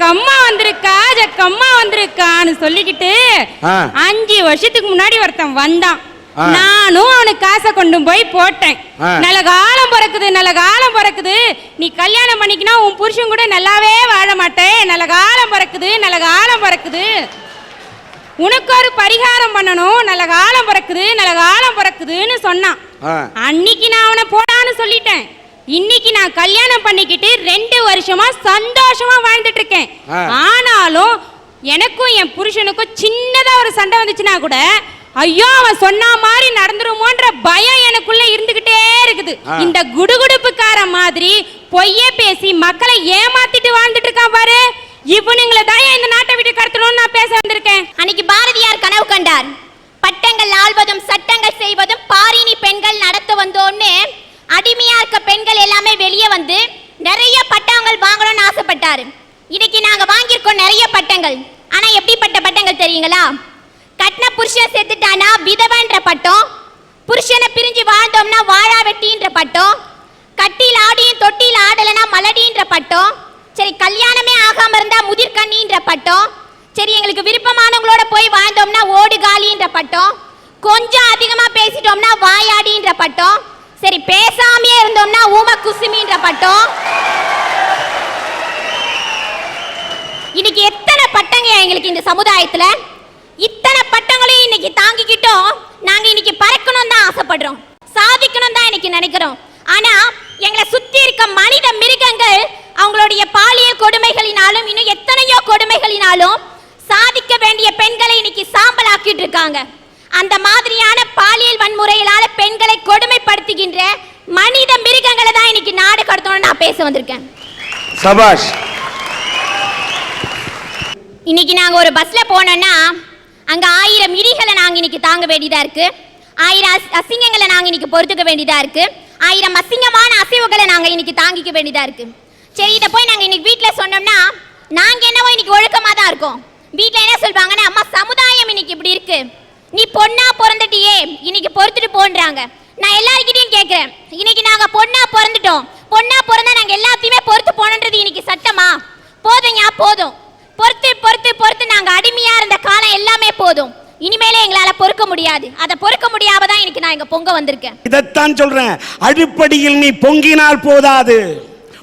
ஜக்கம்மா வந்திருக்கா ஜக்கம்மா வந்திருக்கான்னு சொல்லிக்கிட்டு. அஞ்சு வருஷத்துக்கு முன்னாடி ஒருத்தன் வந்தான். நானும் அவனுக்கு காசை கொண்டு போய் போட்டேன். நல்ல காலம் பிறக்குது நல்ல காலம் பிறக்குது நீ கல்யாணம் பண்ணிக்கினா உன் புருஷன் கூட நல்லாவே வாழ மாட்டேன் நல்ல காலம் பிறக்குது நல்ல காலம் பிறக்குது உனக்கு ஒரு பரிகாரம் பண்ணணும் நல்ல காலம் பிறக்குது நல்ல காலம் பிறக்குதுன்னு சொன்னான். அன்னைக்கு நான் அவனை போடான்னு சொல்லிட்டேன் இன்னைக்கு நான் கல்யாணம் பண்ணிக்கிட்டு ரெண்டு வருஷமா சந்தோஷமா வாழ்ந்துட்டு இருக்கேன். ஆனாலும் எனக்கும் என் புருஷனுக்கும் சின்னதா ஒரு சண்டை வந்துச்சுன்னா கூட ஐயோ அவன் சொன்ன மாதிரி நடந்துருமோன்ற பயம் எனக்குள்ள இருந்துகிட்டே இருக்குது. இந்த குடுகுடுப்புக்கார மாதிரி பொய்ய பேசி மக்களை ஏமாத்திட்டு வாழ்ந்துட்டு இருக்கான் பாரு. இவனுங்களை தான் இந்த நாட்டை விட்டு கடத்தணும்னு நான் பேச வந்திருக்கேன். அன்னைக்கு பாரதியார் கனவு கண்டார். பட்டங்கள் ஆள்வதும் சட்டங்கள் செய்வதும் பாரினி பெண்கள் நடத்த வந்தோன்னு அடிமையா இருக்க பெண்கள் எல்லாமே வெளியே வந்து நிறைய பட்டங்கள் வாங்கணும்னு ஆசைப்பட்டாரு. இன்னைக்கு நாங்க வாங்கியிருக்கோம் நிறைய பட்டங்கள். ஆனா எப்படிப்பட்ட பட்டங்கள் தெரியுங்களா? கட்டின புருஷன் செத்துட்டானா விதவன்ற பட்டம் புருஷனை பிரிஞ்சு வாழ்ந்தோம்னா வாழா வெட்டின்ற பட்டம் கட்டியில் ஆடியும் தொட்டியில் ஆடலைன்னா மலடின்ற பட்டம் சரி கல்யாணமே ஆகாம இருந்தா முதிர்கண்ணின்ற பட்டம் சரி எங்களுக்கு விருப்பமானவங்களோட போய் வாழ்ந்தோம்னா ஓடு காலின்ற பட்டம் கொஞ்சம் அதிகமா பேசிட்டோம்னா வாயாடின்ற பட்டம் சரி பேசாமையே இருந்தோம்னா ஊம குசுமின்ற பட்டம். இன்னைக்கு எத்தனை பட்டங்க எங்களுக்கு இந்த சமுதாயத்துல? இத்தனை பட்டங்களையும் இன்னைக்கு தாங்கிக்கிட்டோம். நாங்க இன்னைக்கு பறக்கணும் தான் ஆசைப்படுறோம். சாதிக்கணும் தான் இன்னைக்கு நினைக்கிறோம். ஆனா எங்களை சுத்தி இருக்க மனித மிருகங்கள் அவங்களுடைய பாலியல் கொடுமைகளினாலும் இன்னும் எத்தனையோ கொடுமைகளினாலும் சாதிக்க வேண்டிய பெண்களை இன்னைக்கு சாம்பலாக்கிட்டு இருக்காங்க. அந்த மாதிரியான பாலியல் வன்முறைகளால பெண்களை கொடுமைப்படுத்துகின்ற மனித மிருகங்களை தான் இன்னைக்கு நாடு கடத்தணும்னு நான் பேச வந்திருக்கேன். சபாஷ். இன்னைக்கு நாங்க ஒரு பஸ்ல போனோம்னா அங்க ஆயிரம் இடிகளை நாங்க இன்னைக்கு தாங்க வேண்டியதா இருக்கு. ஆயிரம் அசிங்கங்களை நாங்க இன்னைக்கு பொறுத்துக்க வேண்டியதா இருக்கு. ஆயிரம் அசிங்கமான அசைவுகளை நாங்க இன்னைக்கு தாங்கிக்க வேண்டியதா இருக்கு. சரி இதை போய் நாங்க இன்னைக்கு வீட்ல சொன்னோம்னா நாங்க என்னவோ இன்னைக்கு ஒழுக்கமா தான் இருக்கோம். வீட்ல என்ன சொல்வாங்கன்னா அம்மா சமுதாயம் இன்னைக்கு இப்படி இருக்கு. நீ பொண்ணா பிறந்துட்டியே இன்னைக்கு பொறுத்துட்டு போன்றாங்க. நான் எல்லார்கிட்டயும் கேட்கிறேன் இன்னைக்கு நாங்க பொண்ணா பிறந்துட்டோம். பொண்ணா பிறந்தா நாங்க எல்லாத்தையுமே பொறுத்து போனன்றது இன்னைக்கு சட்டமா? போதுங்க போதும். பொறுத்து பொறுத்து பொறுத்து நாங்க அடிமையா இருந்த காலம் எல்லாமே போதும். இனிமேலே எங்களால பொறுக்க முடியாது. அதை பொறுக்க முடியாம தான் இன்னைக்கு நான் இங்க பொங்க வந்திருக்கேன். இதைத்தான் சொல்றேன். அடிப்படையில் நீ பொங்கினால் போதாது.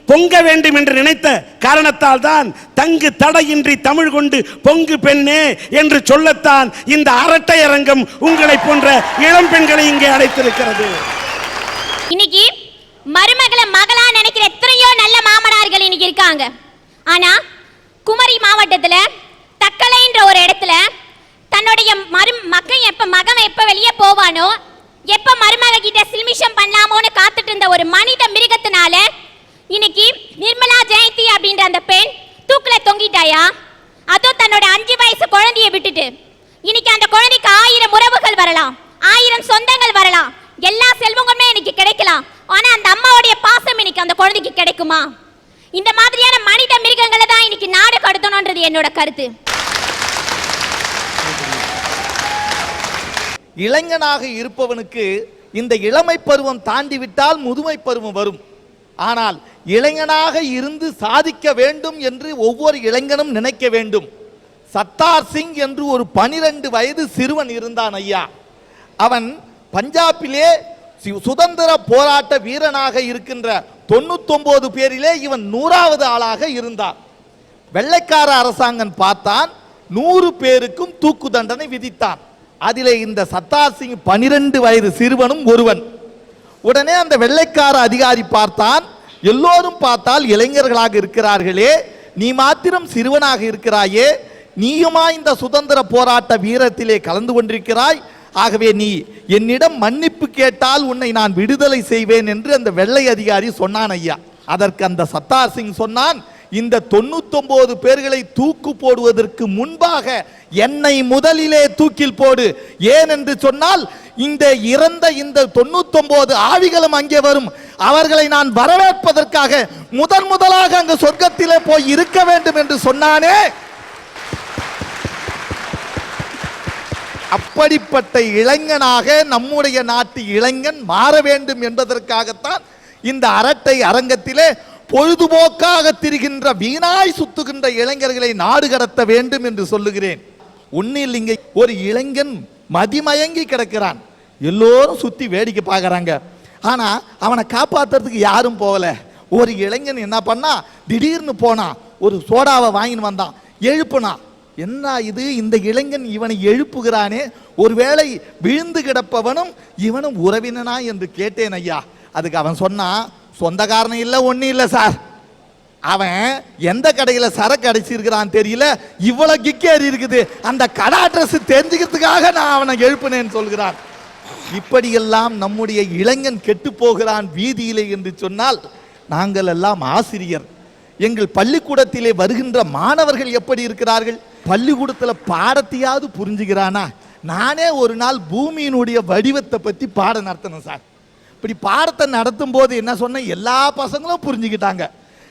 பொங்க வேண்டும் என்று நினைத்த காரணத்தால் தான் தங்கு தடையின்றி தமிழ் கொண்டு பொங்கு பெண்ணே என்று சொல்லத்தான் இந்த அரட்டை அரங்கம் உங்களை போன்ற இளம் பெண்களை இங்கே அழைத்திருக்கிறது இன்னைக்கு மருமகளை மகளா நினைக்கிற எத்தனையோ நல்ல மாமனார்கள் இன்னைக்கு இருக்காங்க. ஆனா குமரி மாவட்டத்துல தக்கலைன்ற ஒரு இடத்துல தன்னுடைய மரு மகன் எப்ப மகன் எப்ப வெளியே போவானோ எப்ப மருமக கிட்ட சில்மிஷம் பண்ணலாமோன்னு காத்துட்டு இருந்த ஒரு மனித மிருகத்தினால இன்னைக்கு நிர்மலா ஜெயந்தி அப்படின்ற அந்த பெண் தூக்குல தொங்கிட்டாயா? அதுவும் தன்னோட அஞ்சு வயசு குழந்தைய விட்டுட்டு. இன்னைக்கு அந்த குழந்தைக்கு ஆயிரம் உறவுகள் வரலாம் ஆயிரம் சொந்தங்கள் வரலாம் எல்லா செல்வங்களுமே இன்னைக்கு கிடைக்கலாம். ஆனா அந்த அம்மாவுடைய பாசம் இன்னைக்கு அந்த குழந்தைக்கு கிடைக்குமா? இந்த மாதிரியான மனித மிருகங்களை தான் இன்னைக்கு நாடு கடத்தணும்ன்றது என்னோட கருத்து. இளைஞனாக இருப்பவனுக்கு இந்த இளமை பருவம் தாண்டிவிட்டால் முதுமை பருவம் வரும். ஆனால் இளைஞனாக இருந்து சாதிக்க வேண்டும் என்று ஒவ்வொரு இளைஞனும் நினைக்க வேண்டும். சத்தார் சிங் என்று ஒரு பனிரெண்டு வயது சிறுவன் இருந்தான் ஐயா. அவன் பஞ்சாபிலே சுதந்திர போராட்ட வீரனாக இருக்கின்ற தொண்ணூத்தொன்பது பேரிலே இவன் நூறாவது ஆளாக இருந்தான். வெள்ளைக்கார அரசாங்கம் பார்த்தான் நூறு பேருக்கும் தூக்கு தண்டனை விதித்தான். அதிலே இந்த சத்தார் சிங் பனிரெண்டு வயது சிறுவனும் ஒருவன். உடனே அந்த வெள்ளைக்கார அதிகாரி பார்த்தான் எல்லோரும் பார்த்தால் இளைஞர்களாக இருக்கிறார்களே நீ மாத்திரம் சிறுவனாக இருக்கிறாயே நீயுமா இந்த சுதந்திர போராட்ட வீரத்திலே கலந்து கொண்டிருக்கிறாய்? ஆகவே நீ என்னிடம் மன்னிப்பு கேட்டால் உன்னை நான் விடுதலை செய்வேன் என்று அந்த வெள்ளை அதிகாரி சொன்னான் ஐயா. அதற்கு அந்த சத்தார் சிங் சொன்னான் இந்த தொண்ணூத்தொன்பது பேர்களை தூக்கு போடுவதற்கு முன்பாக என்னை முதலிலே தூக்கில் போடு. ஏன் என்று சொன்னால் இந்த இறந்த இந்த தொண்ணூத்தொன்பது ஆவிகளும் அங்கே வரும். அவர்களை நான் வரவேற்பதற்காக முதன் முதலாக அங்கு சொர்க்கத்திலே போய் இருக்க வேண்டும் என்று சொன்னானே. அப்படிப்பட்ட இளைஞனாக நம்முடைய நாட்டு இளைஞன் மாற வேண்டும் என்பதற்காகத்தான் இந்த அரட்டை அரங்கத்திலே பொழுதுபோக்காக திரிகின்ற வீணாய் சுத்துகின்ற இளைஞர்களை நாடு கடத்த வேண்டும் என்று சொல்லுகிறேன். உன்னில் இங்கே ஒரு இளைஞன் மதிமயங்கி கிடக்கிறான். எல்லோரும் சுத்தி வேடிக்கை பார்க்கறாங்க. ஆனால் அவனை காப்பாற்றுறதுக்கு யாரும் போகலை. ஒரு இளைஞன் என்ன பண்ணா? திடீர்னு போனான் ஒரு சோடாவை வாங்கின்னு வந்தான். எழுப்புனான் என்ன இது? இந்த இளைஞன் இவனை எழுப்புகிறானே. ஒருவேளை விழுந்து கிடப்பவனும் இவனும் உறவினனா? என்று கேட்டேன் ஐயா. அதுக்கு அவன் சொன்னான் சொந்தக்காரன் இல்லை ஒன்றும் இல்லை சார். அவன் எந்த கடையில் சரக்கு அடைச்சிருக்கிறான் தெரியல. இவ்வளோ கிக்கேறி இருக்குது. அந்த கடை அட்ரஸ் தெரிஞ்சுக்கிறதுக்காக நான் அவனை எழுப்புனேன்னு சொல்கிறான். இப்படியெல்லாம் நம்முடைய இளைஞன் கெட்டு போகிறான் வீதியிலே என்று சொன்னால் நாங்கள் எல்லாம் ஆசிரியர். எங்கள் பள்ளிக்கூடத்திலே வருகின்ற மாணவர்கள் எப்படி இருக்கிறார்கள்? பள்ளிக்கூடத்தில் பாடத்தையாவது புரிஞ்சுக்கிறானா? நானே ஒரு நாள் பூமியினுடைய வடிவத்தை பற்றி பாடம் நடத்தணும் சார். இப்படி பாடத்தை நடத்தும் போது என்ன சொன்னேன்? எல்லா பசங்களும் புரிஞ்சுக்கிட்டாங்க.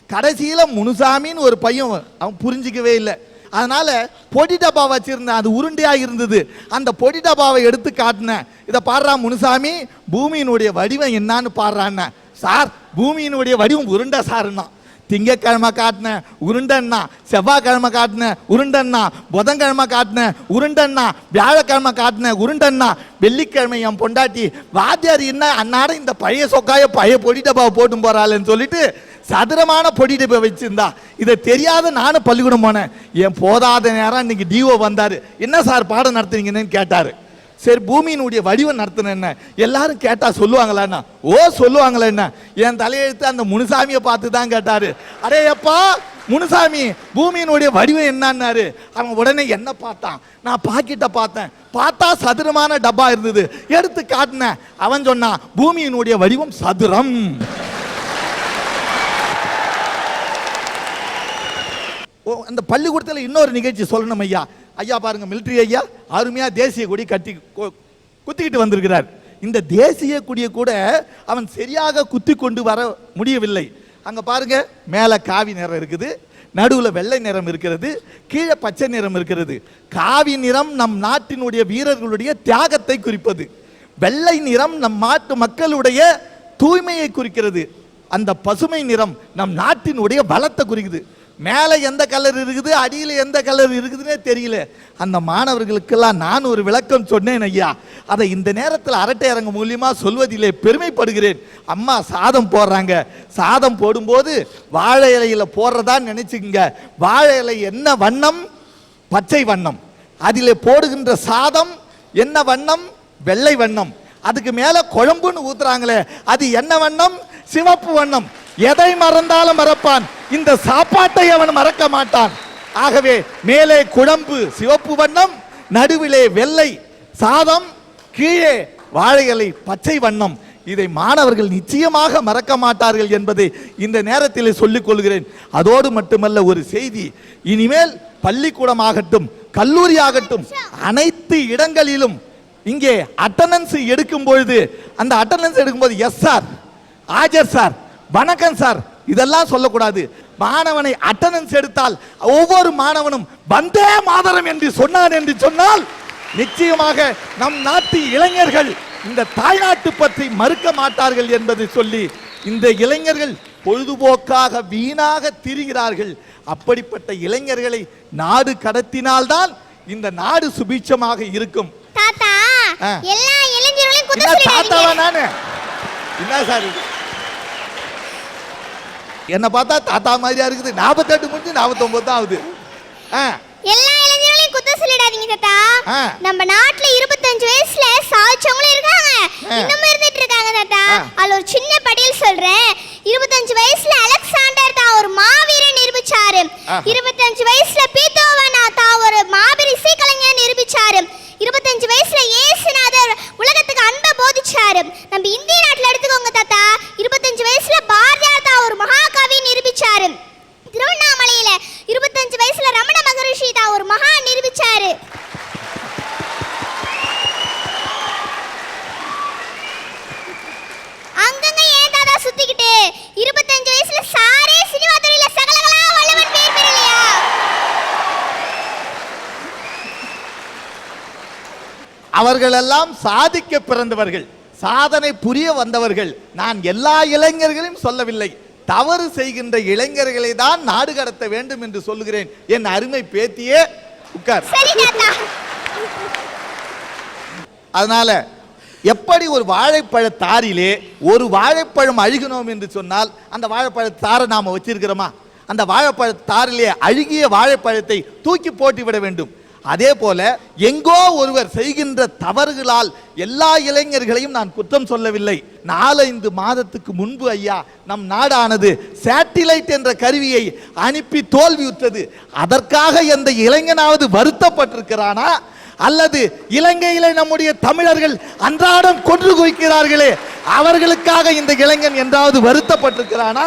கடைசியில் முனுசாமின்னு ஒரு பையன் அவன் புரிஞ்சிக்கவே இல்லை. அதனால பொடி டப்பா வச்சிருந்தேன் அது உருண்டையாக இருந்தது. அந்த பொடி டப்பாவை எடுத்து காட்டினேன் இதை பாடுறா முனுசாமி பூமியினுடைய வடிவம் என்னன்னு பாடுறான்னு. சார் பூமியினுடைய வடிவம் உருண்டை சாருன்னா. திங்கக்கிழமை காட்டினேன் உருண்டண்ணா செவ்வாய்க்கிழமை காட்டினேன் உருண்டண்ணா புதன்கிழமை காட்டினேன் உருண்டண்ணா வியாழக்கிழமை காட்டினேன் உருண்டண்ணா வெள்ளிக்கிழமை என் பொண்டாட்டி வாத்தியார் என்ன அன்னாட இந்த பழைய சொக்காய பழைய பொடி டப்பாவை போட்டு போகிறாளேன்னு சொல்லிட்டு சதுரமான பொடி டப்பா வச்சிருந்தா. இதை தெரியாத நானும் பள்ளிக்கூடம் போனேன். என் போதாத நேரம் இன்னைக்கு டிஓ வந்தார். என்ன சார் பாடம் நடத்துறீங்கன்னு கேட்டார். சரி பூமியினுடைய வடிவம் நடத்தின என்ன? எல்லாரும் கேட்டா சொல்லுவாங்களா என்ன ஓ சொல்லுவாங்களா என்ன? என் தலையெழுத்து அந்த முனுசாமியை பார்த்து தான் கேட்டாரு. அடே அப்பா முனுசாமி பூமியினுடைய வடிவம் என்னன்னாரு? அவன் உடனே என்ன பார்த்தான்? நான் பாக்கெட்டை பார்த்தேன். பார்த்தா சதுரமான டப்பா இருந்தது. எடுத்து காட்டினேன் அவன் சொன்னான் பூமியினுடைய வடிவம் சதுரம். ஓ அந்த பள்ளிக்கூடத்தில் இன்னொரு நிகழ்ச்சி சொல்லணும் ஐயா. ஐயா பாருங்க மிலிட்ரி ஐயா அருமையா தேசிய கொடி கட்டி கொ- குத்திக்கிட்டு வந்திருக்கிறார். இந்த தேசிய கொடியை கூட அவன் சரியாக குத்தி கொண்டு வர முடியவில்லை. அங்க பாருங்க மேலே காவி நிறம் இருக்குது நடுவில் வெள்ளை நிறம் இருக்கிறது கீழே பச்சை நிறம் இருக்கிறது. காவி நிறம் நம் நாட்டினுடைய வீரர்களுடைய தியாகத்தை குறிப்பது. வெள்ளை நிறம் நம் நாட்டு மக்களுடைய தூய்மையை குறிக்கிறது. அந்த பசுமை நிறம் நம் நாட்டினுடைய பலத்தை குறிக்குது. மேலே எந்த கலர் இருக்குது அடியில் எந்த கலர் இருக்குதுன்னே தெரியல. அந்த மாணவர்களுக்கெல்லாம் நான் ஒரு விளக்கம் சொன்னேன் ஐயா. அதை இந்த நேரத்தில் அரட்டை அரங்கு மூலியமா சொல்வதிலே பெருமைப்படுகிறேன். அம்மா சாதம் போடுறாங்க. சாதம் போடும்போது வாழை இலையில் போடுறதா நினச்சிக்கங்க. வாழை இலை என்ன வண்ணம்? பச்சை வண்ணம். அதில் போடுகின்ற சாதம் என்ன வண்ணம்? வெள்ளை வண்ணம். அதுக்கு மேலே குழம்புன்னு ஊத்துறாங்களே. அது என்ன வண்ணம்? சிவப்பு வண்ணம். எதை மறந்தாலும் மறப்பான். இந்த சாப்பாட்டை அவன் மறக்க மாட்டான். ஆகவே மேலே குழம்பு சிவப்பு வண்ணம் நடுவிலே வெள்ளை சாதம் கீழே வாழைகளை பச்சை வண்ணம். இதை மாணவர்கள் நிச்சயமாக மறக்க மாட்டார்கள் என்பதை இந்த நேரத்தில் சொல்லிக் கொள்கிறேன். அதோடு மட்டுமல்ல ஒரு செய்தி. இனிமேல் பள்ளிக்கூடமாகட்டும் கல்லூரி ஆகட்டும் அனைத்து இடங்களிலும் இங்கே அட்டண்டன்ஸ் எடுக்கும் பொழுது அந்த அட்டண்டன்ஸ் எடுக்கும்போது எஸ் சார் ஆஜர் சார் வணக்கம் சார். இதெல்லாம் சொல்லக்கூடாது. மாணவனை அட்டண்டன்ஸ் எடுத்தால் ஒவ்வொரு மாணவனும் வந்தே மாதரம் என்று சொன்னான் என்று சொன்னால் நிச்சயமாக நம் நாட்டு இளைஞர்கள் இந்த தாய்நாட்டு பற்றி மறுக்க மாட்டார்கள் என்பதை சொல்லி இந்த இளைஞர்கள் பொழுதுபோக்காக வீணாக திரிகிறார்கள். அப்படிப்பட்ட இளைஞர்களை நாடு கடத்தினால்தான் இந்த நாடு சுபீட்சமாக இருக்கும். தாத்தா. எல்லா இளைஞர்களையும் தாத்தாவா நானு? என்ன சார்? என்ன பார்த்தா தாத்தா மாதிரியா இருக்குது நாற்பத்தெட்டு முடிஞ்சு நாற்பத்தொன்பது தான் ஆகுது ஆ எல்லா இளைஞர்களையும் குத்த சொல்லிடாதீங்க தாத்தா. நம்ம நாட்டுல இருபத்தஞ்சு வயசுல சாதிச்சவங்களும் இருக்காங்க ஆ. இன்னமும் இருந்துட்டு இருக்காங்க தாத்தா. அதுல ஒரு சின்ன படியில் சொல்றேன் இருபத்தஞ்சு வயசுல அலெக்சாண்டர் தான் ஒரு மாவீரன் நிரூபிச்சாரு. இருபத்தஞ்சு வயசுல பீத்தோவன் தான் ஒரு மாபெரும் இசைக்கலைஞர் நிரூபிச்சாரு இருபத்தஞ்சு வயசுல இயேசுநாதர் உலகத்துக்கு அன்பை போதிச்சாரு நம்ம இந்திய நாட்டுல எடுத்துக்கோங்க தாத்தா இருபத்தஞ்சு வயசுல பாரதியார் தான் ஒரு மகாகவி நிரூபிச்சாரு திருவண்ணாமலையில இருபத்தஞ்சு வயசுல ரமண மகரிஷி தான் ஒரு மகா நிரூபிச்சாரு அங்கங்க ஏன் தாத்தா சுத்திக்கிட்டு இருபத்தஞ்சு வயசுல சாரே சினிமா துறையில சகலகலா வல்லவன் பேர் பெறலையா அவர்களெல்லாம் சாதிக்க பிறந்தவர்கள் சாதனை புரிய வந்தவர்கள். நான் எல்லா இளைஞர்களையும் சொல்லவில்லை. தவறு செய்கின்ற இளைஞர்களை தான் நாடு கடத்த வேண்டும் என்று சொல்லுகிறேன். என் அருமை பேத்தியே உட்கார். அதனால எப்படி ஒரு வாழைப்பழ தாரிலே ஒரு வாழைப்பழம் அழுகினோம் என்று சொன்னால் அந்த வாழைப்பழ தாரை நாம வச்சிருக்கிறோமா? அந்த வாழைப்பழ தாரிலே அழுகிய வாழைப்பழத்தை தூக்கி போட்டு விட வேண்டும். அதே போல எங்கோ ஒருவர் செய்கின்ற தவறுகளால் எல்லா இளைஞர்களையும் நான் குற்றம் சொல்லவில்லை. நாலைந்து மாதத்துக்கு முன்பு ஐயா நம் நாடானது சேட்டிலைட் என்ற கருவியை அனுப்பி தோல்வியுற்றது. அதற்காக எந்த இளைஞனாவது வருத்தப்பட்டிருக்கிறானா? அல்லது இலங்கையிலே நம்முடைய தமிழர்கள் அன்றாடம் கொன்று குவிக்கிறார்களே அவர்களுக்காக இந்த இளைஞன் என்றாவது வருத்தப்பட்டிருக்கிறானா?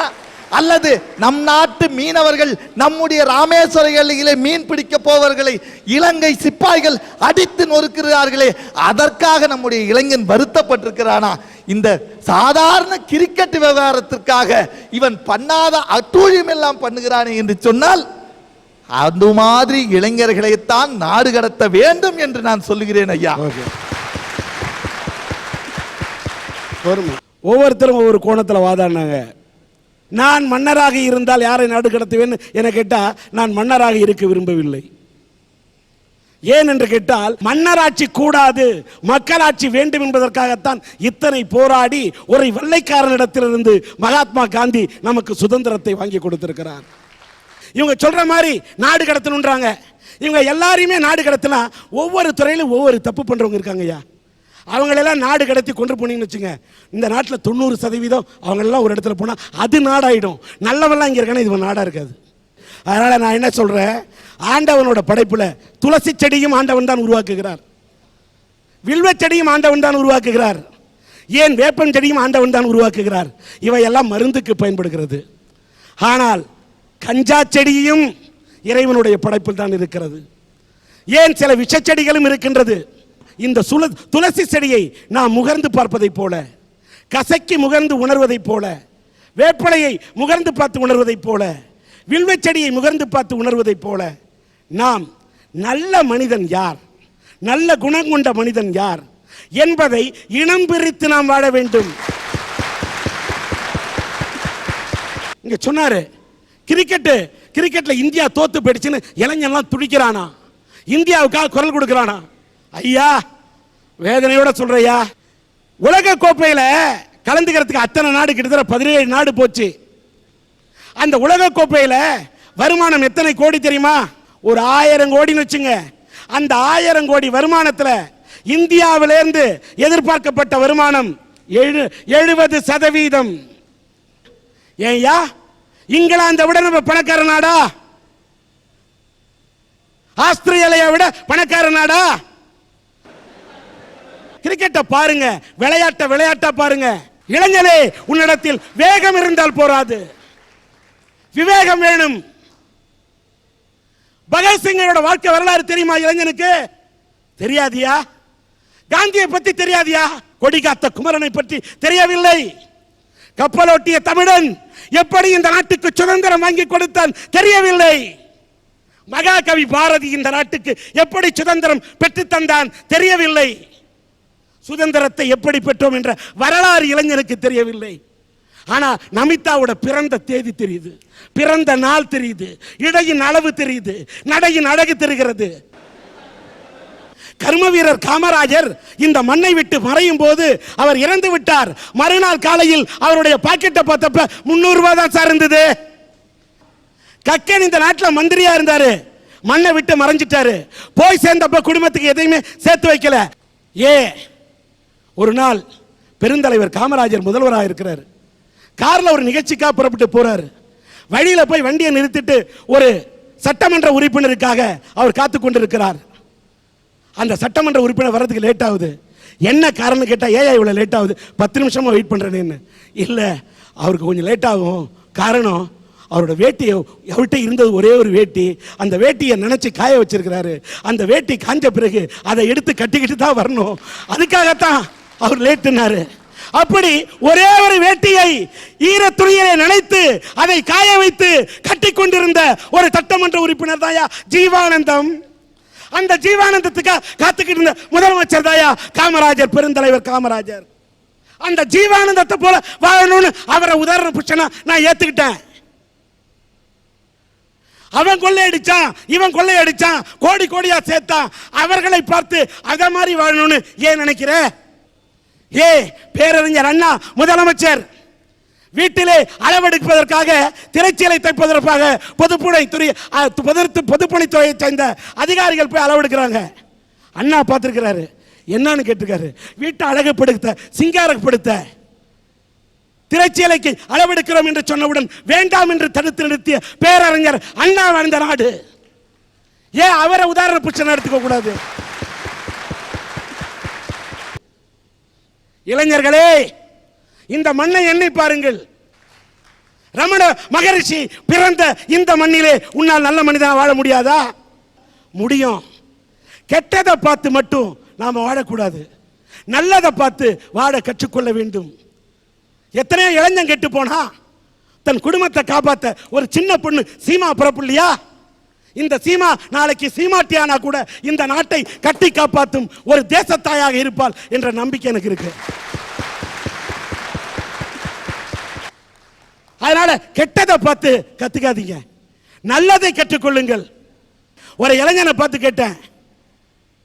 அல்லது நம் நாட்டு மீனவர்கள் நம்முடைய ராமேஸ்வர எல்லையிலே மீன் பிடிக்க போவர்களை இலங்கை சிப்பாய்கள் அடித்து நொறுக்கிறார்களே அதற்காக நம்முடைய இளைஞன் வருத்தப்பட்டிருக்கிறானா? இந்த சாதாரண கிரிக்கெட் விவகாரத்திற்காக இவன் பண்ணாத அட்டூழியம் எல்லாம் பண்ணுகிறானே என்று சொன்னால் அந்த மாதிரி இளைஞர்களைத்தான் நாடு கடத்த வேண்டும் என்று நான் சொல்லுகிறேன் ஐயா. ஒவ்வொருத்தரும் ஒவ்வொரு கோணத்தில் வாதாடினாங்க. நான் மன்னராக இருந்தால் யாரை நாடு கடத்துவேன்னு என கேட்டால் நான் மன்னராக இருக்க விரும்பவில்லை. ஏன் என்று கேட்டால் மன்னராட்சி கூடாது மக்களாட்சி வேண்டும் என்பதற்காகத்தான் இத்தனை போராடி ஒரு வெள்ளைக்காரனிடத்திலிருந்து மகாத்மா காந்தி நமக்கு சுதந்திரத்தை வாங்கி கொடுத்திருக்கிறார். இவங்க சொல்ற மாதிரி நாடு கடத்தணுன்றாங்க இவங்க எல்லாரையுமே நாடு கடத்தினா ஒவ்வொரு துறையிலும் ஒவ்வொரு தப்பு பண்றவங்க இருக்காங்கய்யா. அவங்களெல்லாம் நாடு கடத்தி கொண்டு போனீங்கன்னு வச்சுங்க இந்த நாட்டில் தொண்ணூறு சதவீதம் அவங்களெல்லாம் ஒரு இடத்துல போனால் அது நாடாயிடும். நல்லவெல்லாம் இங்கே இருக்கானா இது நாடாக இருக்காது. அதனால் நான் என்ன சொல்கிறேன் ஆண்டவனோட படைப்பில் துளசி செடியும் ஆண்டவன் தான் உருவாக்குகிறார். வில்வச்செடியும் ஆண்டவன் தான் உருவாக்குகிறார். ஏன் வேப்பம் செடியும் ஆண்டவன் தான் உருவாக்குகிறார்? இவையெல்லாம் மருந்துக்கு பயன்படுகிறது. ஆனால் கஞ்சா செடியும் இறைவனுடைய படைப்பில் தான் இருக்கிறது. ஏன் சில விஷச்செடிகளும் இருக்கின்றது? இந்த சுல துளசி செடியை நாம் முகர்ந்து பார்ப்பதைப் போல கசக்கி முகர்ந்து உணர்வதைப் போல வேப்பலையை முகர்ந்து பார்த்து உணர்வதைப் போல வில்வை செடியை முகர்ந்து பார்த்து உணர்வதைப் போல நாம் நல்ல மனிதன் யார்? நல்ல குணம் கொண்ட மனிதன் யார்? என்பதை இனம் பிரித்து நாம் வாழ வேண்டும். இங்க சொன்னாரு கிரிக்கெட்டு கிரிக்கெட்டில் இந்தியா தோத்து போயிடுச்சுன்னு இளைஞன்லாம் துடிக்கிறானா? இந்தியாவுக்காக குரல் கொடுக்கிறானா? ஐயா வேதனையோட சொல்றையா உலக கோப்பையில் கலந்துக்கிறதுக்கு அத்தனை நாடு கிட்டத்தட்ட பதினேழு நாடு போச்சு. அந்த உலக கோப்பையில் வருமானம் எத்தனை கோடி தெரியுமா? ஒரு ஆயிரம் கோடின்னு வச்சுங்க. அந்த ஆயிரம் கோடி வருமானத்தில் இந்தியாவிலிருந்து எதிர்பார்க்கப்பட்ட வருமானம் எழு எழுபது சதவீதம். ஏயா இங்கிலாந்தை விட நம்ம பணக்கார நாடா? ஆஸ்திரேலியா விட பணக்கார நாடா? கிரிக்கெட்டை பாருங்க விளையாட்ட விளையாட்டா பாருங்க. இளைஞனே உன்னிடத்தில் வேகம் இருந்தால் போராது. விவேகம் வேணும். பகத்சிங்கோட வாழ்க்கை வரலாறு தெரியுமா இளைஞனுக்கு? தெரியாதியா? காந்தியை பத்தி தெரியாதியா? கொடிகாத்த குமரனை பற்றி தெரியவில்லை. கப்பலோட்டிய தமிழன் எப்படி இந்த நாட்டுக்கு சுதந்திரம் வாங்கி கொடுத்தான் தெரியவில்லை. மகாகவி பாரதி இந்த நாட்டுக்கு எப்படி சுதந்திரம் பெற்று தந்தான் தெரியவில்லை. சுதந்திரத்தை எப்படி பெற்றோம் என்ற வரலாறு இளைஞனுக்கு தெரியவில்லை. ஆனா நமிதாவோட பிறந்த தேதி தெரியுது. பிறந்த நாள் தெரியுது. இடையின் அளவு தெரியுது. நடையின் அழகு தெரிகிறது. கர்ம வீரர் காமராஜர் இந்த மண்ணை விட்டு மறையும் போது அவர் இறந்து விட்டார். மறுநாள் காலையில் அவருடைய பாக்கெட்டை பார்த்தப்ப முன்னூறு ரூபாய் தான் சார் இருந்தது. கக்கன் இந்த நாட்டில் மந்திரியா இருந்தாரு. மண்ணை விட்டு மறைஞ்சிட்டாரு. போய் சேர்ந்தப்ப குடும்பத்துக்கு எதையுமே சேர்த்து வைக்கல. ஏ ஒரு நாள் பெருந்தலைவர் காமராஜர் முதல்வராக இருக்கிறார். காரில் ஒரு நிகழ்ச்சிக்காக புறப்பட்டு போறாரு. வழியில் போய் வண்டியை நிறுத்திட்டு ஒரு சட்டமன்ற உறுப்பினருக்காக அவர் காத்து கொண்டிருக்கிறார். அந்த சட்டமன்ற உறுப்பினர் வர்றதுக்கு லேட் ஆகுது. என்ன காரணம் கேட்டால் ஏஐ இவ்வளோ லேட் ஆகுது. பத்து நிமிஷமாக வெயிட் பண்ணுறேன்னு இல்லை அவருக்கு கொஞ்சம் லேட் ஆகும். காரணம் அவரோட வேட்டியை அவர்கிட்ட இருந்தது ஒரே ஒரு வேட்டி. அந்த வேட்டியை நினச்சி காய வச்சிருக்கிறாரு. அந்த வேட்டி காஞ்ச பிறகு அதை எடுத்து கட்டிக்கிட்டு தான் வரணும். அதுக்காகத்தான் அவர் லேட்டுனாரு. அப்படி ஒரே ஒரு வேட்டியை ஈர நினைத்து அதை காய வைத்து கட்டி கொண்டிருந்த ஒரு சட்டமன்ற உறுப்பினர் தாயா ஜீவானந்தம். அந்த ஜீவானந்தத்துக்காக காத்துக்கிட்டு இருந்த முதலமைச்சர் தாயா காமராஜர் பெருந்தலைவர் காமராஜர். அந்த ஜீவானந்தத்தை போல வாழணும்னு அவரை உதாரண புருஷனா நான் ஏத்துக்கிட்டேன். அவன் கொள்ளையடிச்சான் இவன் கொள்ளையடிச்சான் கோடி கோடியா சேர்த்தான். அவர்களை பார்த்து அதை மாதிரி வாழணும்னு ஏன் நினைக்கிற? ஏ பேரறிஞர் அண்ணா முதலமைச்சர். வீட்டிலே அளவெடுப்பதற்காக திரைச்சீலை தைப்பதற்காக பொதுப்பணித்துறை துறை பொது பொதுப்பணித்துறையை சேர்ந்த அதிகாரிகள் போய் அளவெடுக்கிறாங்க. அண்ணா பார்த்துருக்கிறாரு. என்னன்னு கேட்டிருக்காரு. வீட்டை அழகுப்படுத்த சிங்காரப்படுத்த. திரைச்சீலைக்கு அளவெடுக்கிறோம் என்று சொன்னவுடன் வேண்டாம் என்று தடுத்து நிறுத்திய பேரறிஞர் அண்ணா வாழ்ந்த நாடு. ஏன் அவரை உதாரண புச்சனை எடுத்துக்க கூடாது இளைஞர்களே இந்த மண்ணை எண்ணி பாருங்கள். ரமண மகரிஷி பிறந்த இந்த மண்ணிலே உன்னால் நல்ல மனிதனாக வாழ முடியாதா? முடியும். கெட்டதை பார்த்து மட்டும் நாம் வாழக்கூடாது. நல்லதை பார்த்து வாழ கற்றுக்கொள்ள வேண்டும். எத்தனையோ இளைஞன் கெட்டு போனா தன் குடும்பத்தை காப்பாற்ற ஒரு சின்ன பொண்ணு சீமா பிறப்புள்ளையா இந்த சீமா நாளைக்கு சீமாட்டியானா கூட இந்த நாட்டை கட்டி காப்பாற்றும் ஒரு தேசத்தாயாக இருப்பாள் என்ற நம்பிக்கை எனக்கு இருக்கு. அதனால கெட்டதை பார்த்து கத்துக்காதீங்க. நல்லதை கற்றுக்கொள்ளுங்கள். ஒரு இளைஞனை பார்த்து கேட்டேன்.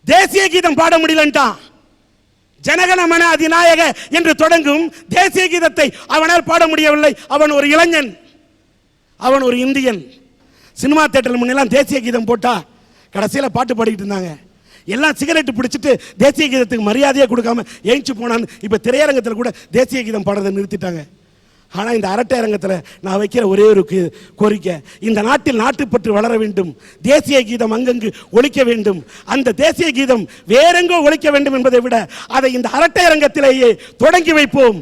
தேசிய கீதம் பாட முடியலன்ட்டான். ஜனகணமன அதிநாயக என்று தொடங்கும் தேசிய கீதத்தை அவனால் பாட முடியவில்லை. அவன் ஒரு இளைஞன். அவன் ஒரு இந்தியன். சினிமா தேட்டர் முன்னெல்லாம் தேசிய கீதம் போட்டா கடைசியில் பாட்டு பாடிக்கிட்டு இருந்தாங்க. எல்லாம் சிகரெட் பிடிச்சிட்டு தேசிய கீதத்துக்கு மரியாதையே கொடுக்காம ஏஞ்சி போனான்னு இப்போ திரையரங்கத்தில் கூட தேசிய கீதம் பாடுறதை நிறுத்திட்டாங்க. ஆனால் இந்த அரட்டை அரங்கத்தில் நான் வைக்கிற ஒரே ஒரு கோரிக்கை இந்த நாட்டில் நாட்டுப்பற்று வளர வேண்டும் தேசிய கீதம் அங்கங்கு ஒழிக்க வேண்டும் அந்த தேசிய கீதம் வேறெங்கோ ஒழிக்க வேண்டும் என்பதை விட அதை இந்த அரட்டை அரங்கத்திலேயே தொடங்கி வைப்போம்.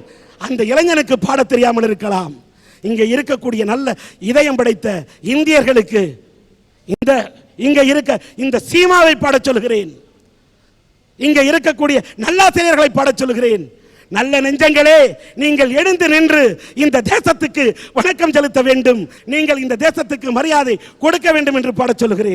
அந்த இளைஞனுக்கு பாடத் தெரியாமல் இருக்கலாம். இங்கே இருக்கக்கூடிய நல்ல இதயம் படைத்த இந்தியர்களுக்கு இந்த இங்க இருக்க இந்த சீமாவை பாடச் சொல்கிறேன் இங்க இருக்கக்கூடிய நல்லாசிரியர்களை பாடச் சொல்கிறேன் நல்ல நெஞ்சங்களே நீங்கள் எழுந்து நின்று இந்த தேசத்துக்கு வணக்கம் செலுத்த வேண்டும். நீங்கள் இந்த தேசத்துக்கு மரியாதை கொடுக்க வேண்டும் என்று பாடச் சொல்கிறேன்